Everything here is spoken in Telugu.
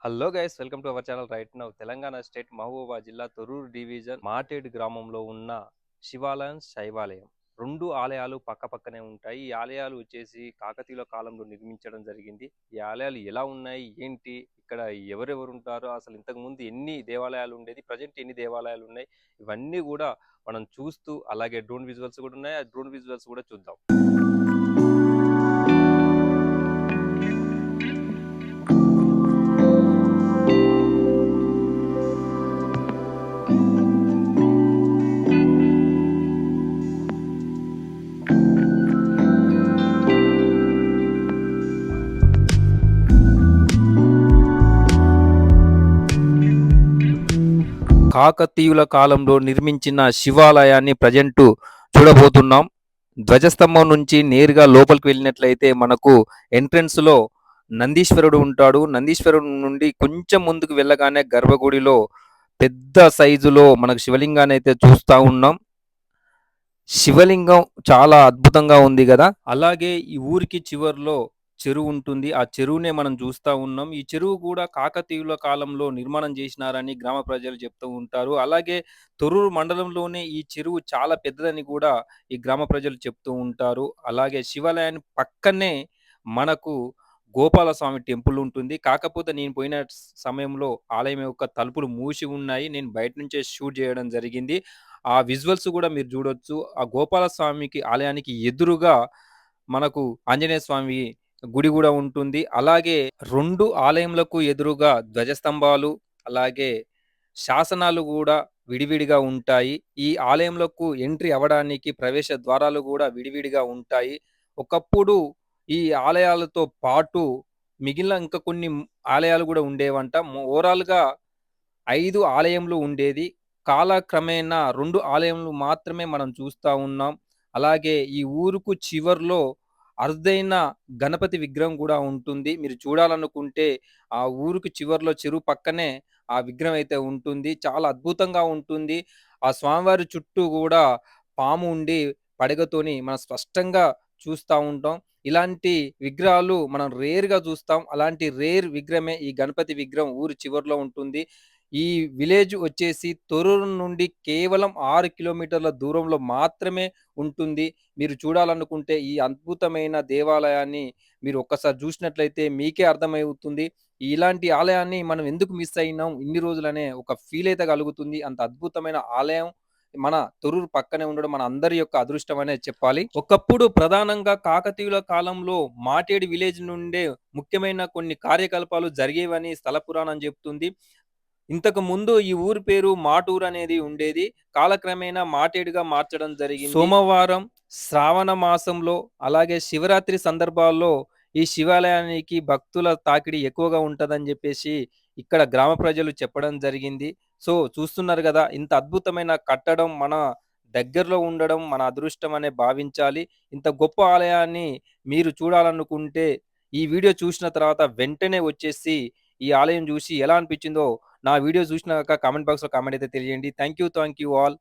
Hello guys welcome to our channel right now. Telangana state Mahabuba జిల్లా తొరూరు డివిజన్ మాటేడు గ్రామంలో ఉన్న శివాలయం శైవాలయం. రెండు ఆలయాలు పక్క పక్కనే ఉంటాయి. ఈ ఆలయాలు వచ్చేసి కాకతీయుల కాలంలో నిర్మించడం జరిగింది. ఈ ఆలయాలు ఎలా ఉన్నాయి? ఏంటి? ఇక్కడ ఎవరెవరు ఉంటారు? అసలు ఇంతకుముందు ఎన్ని దేవాలయాలు ఉండేది? ప్రజెంట్ ఎన్ని దేవాలయాలు ఉన్నాయి? ఇవన్నీ కూడా మనం చూస్తూ అలాగే డ్రోన్ విజువల్స్ కూడా ఉన్నాయి. ఆ డ్రోన్ విజువల్స్ కూడా చూద్దాం. కాకతీయుల కాలంలో నిర్మించిన శివాలయాన్ని ప్రజెంట్ చూడబోతున్నాం. ధ్వజస్తంభం నుంచి నేరుగా లోపలికి వెళ్ళినట్లయితే మనకు ఎంట్రన్స్లో నందీశ్వరుడు ఉంటాడు. నందీశ్వరుడు నుండి కొంచెం ముందుకు వెళ్ళగానే గర్భగుడిలో పెద్ద సైజులో మనకు శివలింగాన్ని అయితే చూస్తూ ఉన్నాం. శివలింగం చాలా అద్భుతంగా ఉంది కదా. అలాగే ఈ ఊరికి చివర్లో చెరువు ఉంటుంది. ఆ చెరువునే మనం చూస్తా ఉన్నాం. ఈ చెరువు కూడా కాకతీయుల కాలంలో నిర్మాణం చేసినారని గ్రామ ప్రజలు చెప్తూ ఉంటారు. అలాగే తొర్రూరు మండలంలోనే ఈ చెరువు చాలా పెద్దదని కూడా ఈ గ్రామ ప్రజలు చెప్తూ ఉంటారు. అలాగే శివాలయాన్ని పక్కనే మనకు గోపాలస్వామి టెంపుల్ ఉంటుంది. కాకపోతే నేను పోయిన సమయంలో ఆలయం యొక్క తలుపులు మూసి ఉన్నాయి. నేను బయట నుంచే షూట్ చేయడం జరిగింది. ఆ విజువల్స్ కూడా మీరు చూడొచ్చు. ఆ గోపాలస్వామికి ఆలయానికి ఎదురుగా మనకు ఆంజనేయ స్వామి గుడి కూడా ఉంటుంది. అలాగే రెండు ఆలయములకు ఎదురుగా ధ్వజస్తంభాలు అలాగే శాసనాలు కూడా విడివిడిగా ఉంటాయి. ఈ ఆలయంలోకి ఎంట్రీ అవ్వడానికి ప్రవేశ ద్వారాలు కూడా విడివిడిగా ఉంటాయి. ఒకప్పుడు ఈ ఆలయాలతో పాటు మిగిలిన ఇంకా కొన్ని ఆలయాలు కూడా ఉండేవంట. ఓవరాల్గా ఐదు ఆలయంలు ఉండేది. కాలక్రమేణా రెండు ఆలయంలు మాత్రమే మనం చూస్తా ఉన్నాం. అలాగే ఈ ఊరుకు చివర్లో అరుదైన గణపతి విగ్రహం కూడా ఉంటుంది. మీరు చూడాలనుకుంటే ఆ ఊరికి చివరిలో చెరువు పక్కనే ఆ విగ్రహం అయితే ఉంటుంది. చాలా అద్భుతంగా ఉంటుంది. ఆ స్వామివారి చుట్టూ కూడా పాము ఉండి పడగతోని మనం స్పష్టంగా చూస్తూ ఉంటాం. ఇలాంటి విగ్రహాలు మనం రేర్గా చూస్తాం. అలాంటి రేర్ విగ్రహమే ఈ గణపతి విగ్రహం ఊరి చివరిలో ఉంటుంది. ఈ విలేజ్ వచ్చేసి తొర్రూరు నుండి కేవలం ఆరు కిలోమీటర్ల దూరంలో మాత్రమే ఉంటుంది. మీరు చూడాలనుకుంటే ఈ అద్భుతమైన దేవాలయాన్ని మీరు ఒక్కసారి చూసినట్లయితే మీకే అర్థమవుతుంది. ఇలాంటి ఆలయాన్ని మనం ఎందుకు మిస్ అయినాం? ఇన్ని రోజులనే ఒక ఫీల్ అయితే కలుగుతుంది. అంత అద్భుతమైన ఆలయం మన తొర్రూరు పక్కనే ఉండడం మన అందరి యొక్క అదృష్టం అనే చెప్పాలి. ఒకప్పుడు ప్రధానంగా కాకతీయుల కాలంలో మాటేడి విలేజ్ నుండే ముఖ్యమైన కొన్ని కార్యకలాపాలు జరిగేవని స్థల పురాణం చెబుతుంది ఇంతకు ముందు ఈ ఊరి పేరు మాటూరు అనేది ఉండేది. కాలక్రమేణా మాటేడుగా మార్చడం జరిగింది. సోమవారం శ్రావణ మాసంలో అలాగే శివరాత్రి సందర్భాల్లో ఈ శివాలయానికి భక్తుల తాకిడి ఎక్కువగా ఉంటదని చెప్పేసి ఇక్కడ గ్రామ ప్రజలు చెప్పడం జరిగింది. సో చూస్తున్నారు కదా ఇంత అద్భుతమైన కట్టడం మన దగ్గరలో ఉండడం మన అదృష్టం అనే భావించాలి. ఇంత గొప్ప ఆలయాన్ని మీరు చూడాలనుకుంటే ఈ వీడియో చూసిన తర్వాత వెంటనే వచ్చేసి ఈ ఆలయం చూసి ఎలా అనిపించిందో నా వీడియో చూసినాక కామెంట్ బాక్స్లో కామెంట్ అయితే తెలియండి. Thank you thank you all